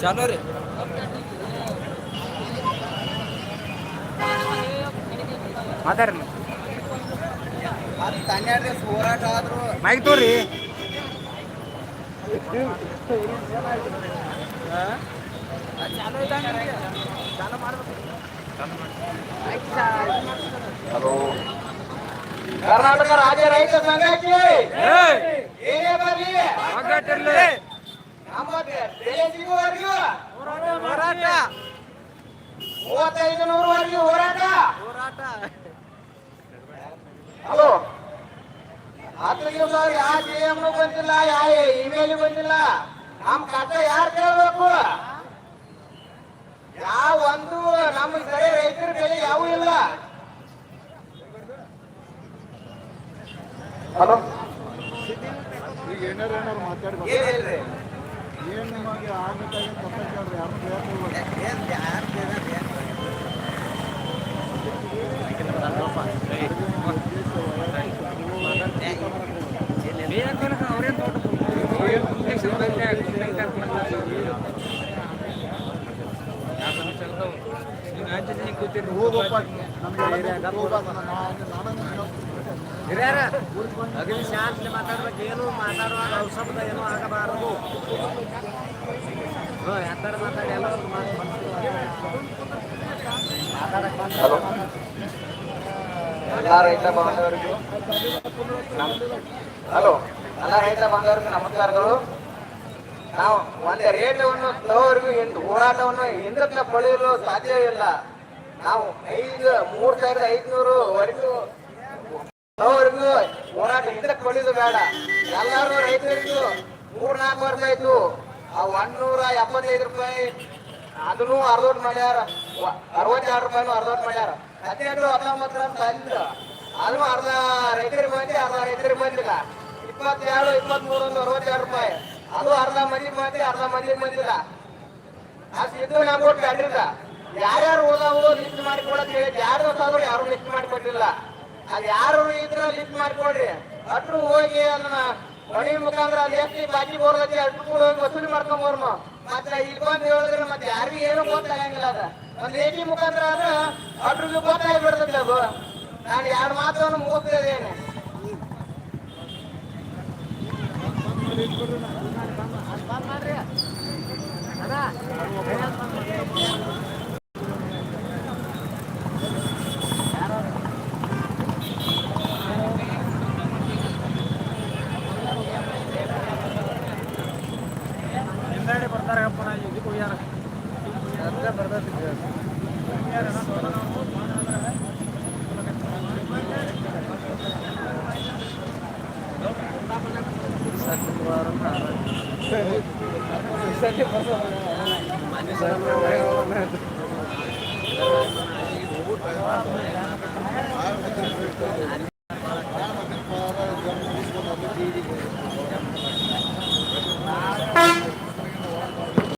ಚಾಲೋ ರೀ. ಮಾತಾಡ್ರಿ. ಹತ್ತು ಹನ್ನೆರಡು ದಿವಸ ಹೋರಾಟ ಆದ್ರು ಮೈಕ್ ತೋರಿ. ಕರ್ನಾಟಕ ರಾಜ್ಯ ರೈತ ಸಂಘಕ್ಕೆ ಏನೇ ಬರಲಿ ಒಗ್ಗಟ್ಟಿರ್ಲಿ ನಮ್ಮ ಬೆಲೆ ಸಿಗುವವರೆಗೂ ಹೋರಾಟ ಮೂವತ್ತೈದು ನೂರವರೆಗೂ ಹೋರಾಟ. ಹಲೋ. ಹತ್ತು ದಿವಸ ಯಾವ ಸಿ ಎಂ ಬಂದಿಲ್ಲ ಯಾವ ಇಮೇಲ್ ಬಂದಿಲ್ಲ. ನಮ್ ಕಷ್ಟ ಯಾರು ಕೇಳ್ಬೇಕು? ಯಾವ ಒಂದು ನಮ್ಮ ಸರಿ ರೈತರ ಬೆಲೆ ಯಾವ ಇಲ್ಲ. ಹಲೋ. ಏನಾರ ಏನಾರು ಮಾತಾಡಿ ಏನು ನಿಮಗೆ ಯಾರು ಹೋಗಪ್ಪ ಹೋಗ್ಬಾರ್ದು ನಾನು ಹಿರಿಯರ ಅಗದಿ ಶಾಂತಿ ಮಾತಾಡ್ಬೇಕು, ಏನು ಮಾತಾಡುವಾಗ ಔಷಧ ಏನು ಆಗಬಾರದು. ಯಾತರ ಮಾತಾಡಿ, ಎಲ್ಲರೂ ಎಲ್ಲ ರೈತ ಬಾಂಧವರಿಗೂ ಹಲೋ. ಎಲ್ಲ ರೈತ ಬಾಂಧವರಿಗೂ ನಮಸ್ಕಾರಗಳು. ನಾವು ಒಂದು ರೇಟವನ್ನು ತಗೋರಿಗೂ ಎಂದು ಹೋರಾಟವನ್ನು ಹಿಂದಕ್ಕೆ ಪಡೆಯಲು ಸಾಧ್ಯವಿಲ್ಲ ನಾವು ಐದು, ಮೂರ್ ಸಾವಿರದ ಐದ್ನೂರು ವರೆಗೂ ತಗೋವರೆಗೂ ಹೋರಾಟ ಹಿಂದಕ್ಕೆ ಕೊಡಿದು ಬೇಡ. ಎಲ್ಲರೂ ರೈತರಿಗೂ ಮೂರ್ ನಾಲ್ಕು ವರ್ಷ ಆಯ್ತು. ಆ ಒಂದ್ನೂರ ಎಪ್ಪತ್ತೈದು ರೂಪಾಯಿ ಅದನ್ನು ಅರ್ಧೋಟ್ ಮಾಡ್ಯಾರ. ಅರವತ್ತೆರಡು ರೂಪಾಯಿನೂ ಅರ್ಧೋಟ್ ಮಾಡ್ಯಾರ. ಹದಿನೆಂಟು ಹತ್ತೊಂಬತ್ತರ ತಂದು ಅದನ್ನು ಅರ್ಧ ರೈತರಿಗೆ ಬಂದಿ ಅರ್ಧ ರೈತರಿಗೆ ಬಂದಿಲ್ಲ. ಇಪ್ಪತ್ತೆರಡು, ಇಪ್ಪತ್ಮೂರು ಒಂದು ಅರವತ್ತೆರಡು ರೂಪಾಯಿ. ಅದು ಅರ್ಧ ಮಂದಿ ಬಂದಿ ಅರ್ಧ ಮಂದಿಗೆ ಬಂದಿಲ್ಲ. ಅಷ್ಟು ನಮ್ಗೆ ಒಟ್ಟು ಕಂಡಿಲ್ಲ ಯಾರ್ಯಾರು ಓದಾವು ಲಿಸ್ಟ್ ಮಾಡಿ ಹೇಳಿ, ಯಾರು ಆದ್ರೂ ಯಾರು ಲಿಸ್ಟ್ ಮಾಡಿ ಕೊಟ್ಟಿಲ್ಲ ಅದು ಯಾರು ಇದ್ರ ಲಿಫ್ಟ್ ಮಾಡಿ ಕೊಡ್ರಿ ಅಟ್ರು ಹೋಗಿ ಅದನ್ನ ಮಣಿ ಮುಖಾಂತರ ಅಲ್ಲಿ ಎಷ್ಟು ಬಾಕಿ ಬೋರ್ಗತಿ ಅಷ್ಟು ಕೂಡ ಹೋಗಿ ವಸೂಲಿ ಮಾಡ್ಕೊಂಬರ್ಮ ಮತ್ತೆ ಇಲ್ಲಿ ಬಂದು ಹೇಳಿದ್ರೆ ಮತ್ತೆ ಯಾರಿಗೂ ಏನು ಗೊತ್ತಾಗಂಗಿಲ್ಲ ಅದ. ಒಂದ್ ಎಟಿ ಮುಖಾಂತರ ಆದ್ರೆ ಅಟ್ರಿಗೆ ಗೊತ್ತಾಗಿ ಬಿಡ್ತದೆ ಅದು. ನಾನು ಎರಡು ಮಾತನ್ನು ಮುಗಿಸ್ತೇನೆ ಹಿಂದಾಡಿ ಬರ್ತಾರಪ್ಪ ನಾ ಇದಕ್ಕೆ ಹೋಗ್ಯಾರ ಎಲ್ಲ ಬರ್ತೈತಿ ಸರ್